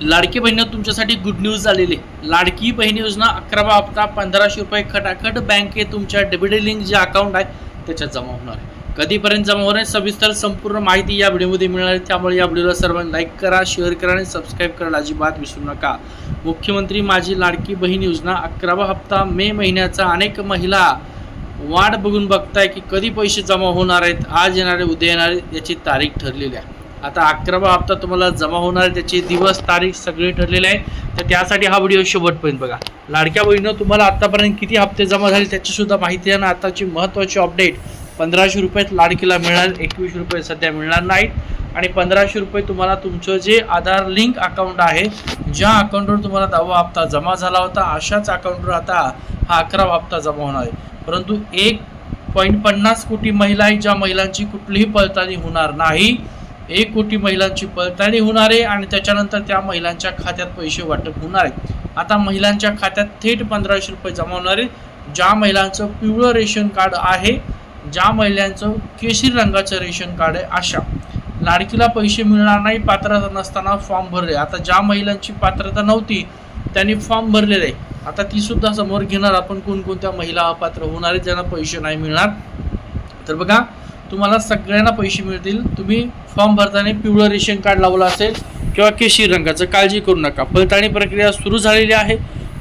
लाडकी बहिणी तुमच्यासाठी good news झालेली आहे. लाडकी बहीण योजना अकरावा हप्ता पंधराशे रुपये खटाखट बँकेत तुमच्या डेबिट लिंक जे अकाउंट आहे त्याच्यात जमा होणार आहे. कधीपर्यंत जमा होणार आहे सविस्तर संपूर्ण माहिती या व्हिडिओमध्ये मिळणार आहे. त्यामुळे या व्हिडिओला सर्वांनी लाईक करा शेअर करा आणि सबस्क्राईब करायला अजिबात विसरू नका. मुख्यमंत्री माझी लाडकी बहीण योजना अकरावा हप्ता मे महिन्याचा अनेक महिला वाट बघून बघताय की कधी पैसे जमा होणार आहेत आज येणारे उद्या येणारे याची तारीख ठरलेली आहे. आता अकरावा हप्ता तुम्हाला जमा होणार त्याची त्याचे दिवस तारीख सगळे ठरलेले आहे. तर त्यासाठी हा व्हिडिओ शेवटपर्यंत बघा. लाडक्या बहिणीनं तुम्हाला आत्तापर्यंत किती हप्ते जमा झाले त्याचीसुद्धा माहिती आहे. ना आताची महत्त्वाची अपडेट पंधराशे रुपयात लाडकीला मिळणार एकवीस रुपये सध्या मिळणार नाहीत. आणि पंधराशे रुपये तुम्हाला तुमचं जे आधार लिंक अकाउंट आहे ज्या अकाउंटवर तुम्हाला दहावा हप्ता जमा झाला होता अशाच अकाउंटवर आता हा अकरावा हप्ता जमा होणार आहे. परंतु एक पॉईंट पन्नास कोटी महिला आहे ज्या महिलांची कुठलीही पडताळणी होणार नाही. एक कोटी महिलांची पडताळणी होणार आहे आणि त्याच्यानंतर त्या महिलांच्या खात्यात पैसे वाटप होणार आहे आता महिलांच्या खात्यात थेट पंधराशे रुपये जमा होणार आहेत. ज्या महिलांचं पिवळं रेशन कार्ड आहे ज्या महिलांचं केशरी रंगाचं रेशन कार्ड आहे अशा. लाडकीला पैसे मिळणार नाही पात्रता नसताना फॉर्म भरले. आता ज्या महिलांची पात्रता नव्हती त्यांनी फॉर्म भरलेले आहे. आता ती सुद्धा समोर घेणार. आपण कोणकोणत्या महिला अपात्र होणार आहेत ज्यांना पैसे नाही मिळणार? तर बघा तुम्हाला सगळ्यांना पैसे मिळतील. तुम्ही फॉर्म भरताना पिवळं रेशन कार्ड लावलं असेल किंवा केशरी रंगाचं काळजी करू नका. पडताळणी प्रक्रिया सुरू झालेली आहे.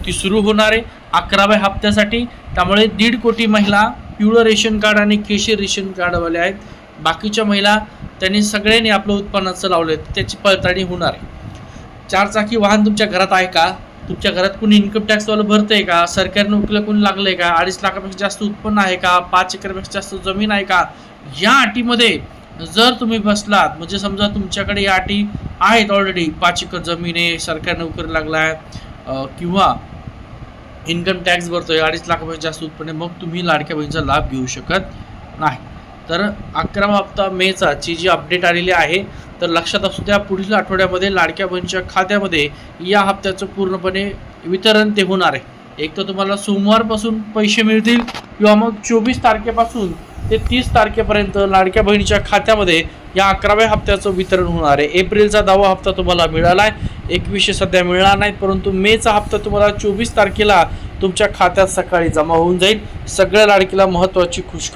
ती सुरू होणार आहे अकराव्या हप्त्यासाठी. त्यामुळे दीड कोटी महिला पिवळं रेशन कार्ड आणि केशी रेशन कार्डवाले आहेत. बाकीच्या महिला त्यांनी सगळ्यांनी आपलं उत्पन्नाचं लावलं आहे त्याची पडताळणी होणार आहे. चारचाकी वाहन तुमच्या घरात आहे का? तुमच्या घरात कोणी इन्कम टॅक्सवालं भरतंय का? सरकारी नोकरीला कोणी लागलंय का? अडीच लाखापेक्षा जास्त उत्पन्न आहे का? पाच एकरपेक्षा जास्त जमीन आहे का? या अटीमध्ये जर तुम्ही बसलात म्हणजे समजा तुमच्याकडे या अटी आहेत ऑलरेडी पाच एकर जमीन आहे सरकारी नोकरी लागला आहे किंवा इन्कम टॅक्स भरतोय अडीच लाखापेक्षा जास्त उत्पन्न आहे, मग तुम्ही लाडक्या बहिणीचा लाभ घेऊ शकत नाही. तर अकरावा हप्ता मेचा ची जी अपडेट आलेली आहे तर लक्षात असू द्या पुढील आठवड्यामध्ये लाडक्या बहिणीच्या खात्यामध्ये या हप्त्याचं पूर्णपणे वितरण ते होणार आहे. एक तर तुम्हाला सोमवारपासून पैसे मिळतील किंवा मग चोवीस तारखेपासून ते तीस तारखेपर्यंत लाडक्या बहिणीच्या खात्यामध्ये या अकराव्या हप्त्याचं वितरण होणार आहे. एप्रिलचा दहावा हप्ता तुम्हाला मिळाला आहे. एकवीसशे सध्या मिळणार नाहीत परंतु मेचा हप्ता तुम्हाला चोवीस तारखेला तुमच्या खात्यात सकाळी जमा होऊन जाईल. सगळ्या लाडकीला महत्त्वाची खुश